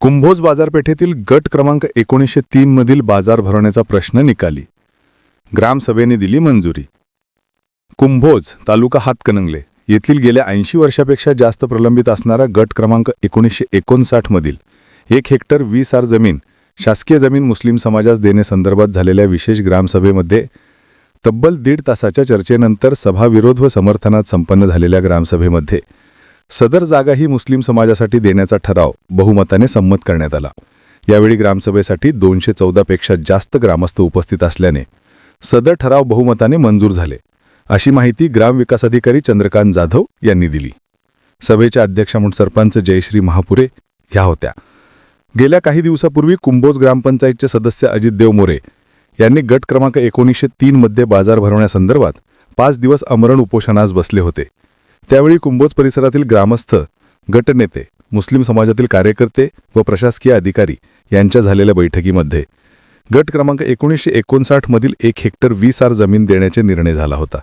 कुंभोज बाजारपेठेतील गट क्रमांक एकोणीसशे तीनमधील बाजार भरवण्याचा प्रश्न निकाली. ग्रामसभेने दिली मंजुरी. कुंभोज तालुका हातकणंगले येथील गेल्या ऐंशी वर्षापेक्षा जास्त प्रलंबित असणारा गट क्रमांक एकोणीसशे एकोणसाठ मधील एक हेक्टर वीस आर जमीन शासकीय जमीन मुस्लिम समाजास देण्यासंदर्भात झालेल्या विशेष ग्रामसभेमध्ये तब्बल दीड तासाच्या चर्चेनंतर सभाविरोध व समर्थनात संपन्न झालेल्या ग्रामसभेमध्ये सदर जागा ही मुस्लिम समाजासाठी देण्याचा ठराव बहुमताने संमत करण्यात आला. यावेळी ग्रामसभेसाठी दोनशे चौदापेक्षा जास्त ग्रामस्थ उपस्थित असल्याने सदर ठराव बहुमताने मंजूर झाले. अशी माहिती ग्रामविकास अधिकारी चंद्रकांत जाधव यांनी दिली. सभेच्या अध्यक्षा म्हणून सरपंच जयश्री महापुरे ह्या होत्या. गेल्या काही दिवसापूर्वी कुंभोज ग्रामपंचायतचे सदस्य अजित देव मोरे यांनी गट क्रमांक एकोणीसशे तीनमध्ये बाजार भरवण्यासंदर्भात पाच दिवस अमरण उपोषणास बसले होते. त्यावेळी कुंभोज परिसरातील ग्रामस्थ गटनेते मुस्लिम समाजातील कार्यकर्ते व प्रशासकीय अधिकारी यांच्या झालेल्या बैठकीमध्ये गट क्रमांक एकोणीसशे एकोणसाठमधील एक हेक्टर वीस आर जमीन देण्याचे निर्णय झाला होता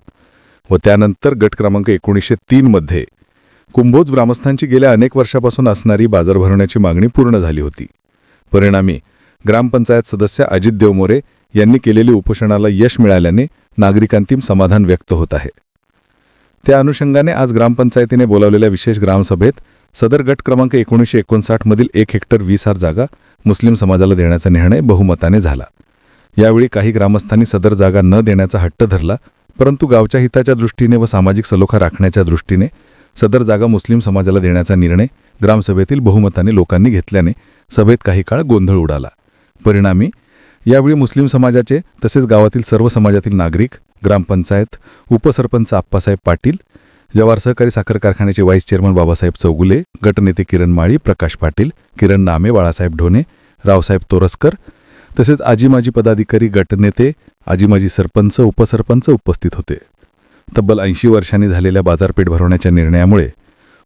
व त्यानंतर गट क्रमांक एकोणीसशे तीनमध्ये कुंभोज ग्रामस्थांची गेल्या अनेक वर्षापासून असणारी बाजार भरवण्याची मागणी पूर्ण झाली होती. परिणामी ग्रामपंचायत सदस्य अजित देवमोरे यांनी केलेली उपोषणाला यश मिळाल्याने नागरिकांतीम समाधान व्यक्त होत आहे. त्या अनुषंगाने आज ग्रामपंचायतीने बोलावलेल्या विशेष ग्रामसभेत सदर गट क्रमांक एकोणीसशे एकोणसाठमधील एक हेक्टर वीस हार जागा मुस्लिम समाजाला देण्याचा निर्णय बहुमताने झाला. यावेळी काही ग्रामस्थांनी सदर जागा न देण्याचा हट्ट धरला परंतु गावच्या हिताच्या दृष्टीने व सामाजिक सलोखा राखण्याच्या दृष्टीने सदर जागा मुस्लिम समाजाला देण्याचा निर्णय ग्रामसभेतील बहुमताने लोकांनी घेतल्याने सभेत काही काळ गोंधळ उडाला. परिणामी यावेळी मुस्लिम समाजाचे तसेच गावातील सर्व समाजातील नागरिक ग्रामपंचायत उपसरपंच आप्पासाहेब पाटील जवार सहकारी साखर कारखान्याचे व्हाईस चेअरमन बाबासाहेब चौगुले गटनेते किरण माळी प्रकाश पाटील किरण नामे बाळासाहेब ढोणे रावसाहेब तोरसकर तसेच आजीमाजी पदाधिकारी गटनेते आजीमाजी सरपंच उपसरपंच उपस्थित होते. तब्बल ऐंशी वर्षांनी झालेल्या बाजारपेठ भरवण्याच्या निर्णयामुळे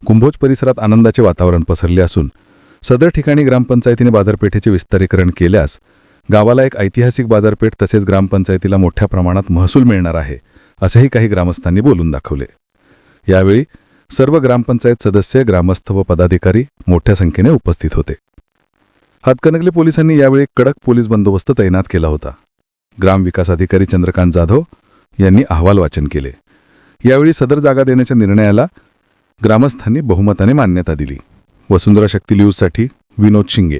कुंभोज परिसरात आनंदाचे वातावरण पसरले असून सदर ठिकाणी ग्रामपंचायतीने बाजारपेठेचे विस्तारीकरण केल्यास गावाला एक ऐतिहासिक बाजारपेठ तसेच ग्रामपंचायतीला मोठ्या प्रमाणात महसूल मिळणार आहे असेही काही ग्रामस्थांनी बोलून दाखवले. यावेळी सर्व ग्रामपंचायत सदस्य ग्रामस्थ व पदाधिकारी मोठ्या संख्येने उपस्थित होते. हातकणंगले पोलिसांनी यावेळी कडक पोलीस बंदोबस्त तैनात केला होता. ग्रामविकास अधिकारी चंद्रकांत जाधव यांनी अहवाल वाचन केले. यावेळी सदर जागा देण्याच्या निर्णयाला ग्रामस्थांनी बहुमताने मान्यता दिली. वसुंधरा शक्ती न्यूजसाठी विनोद शिंगे.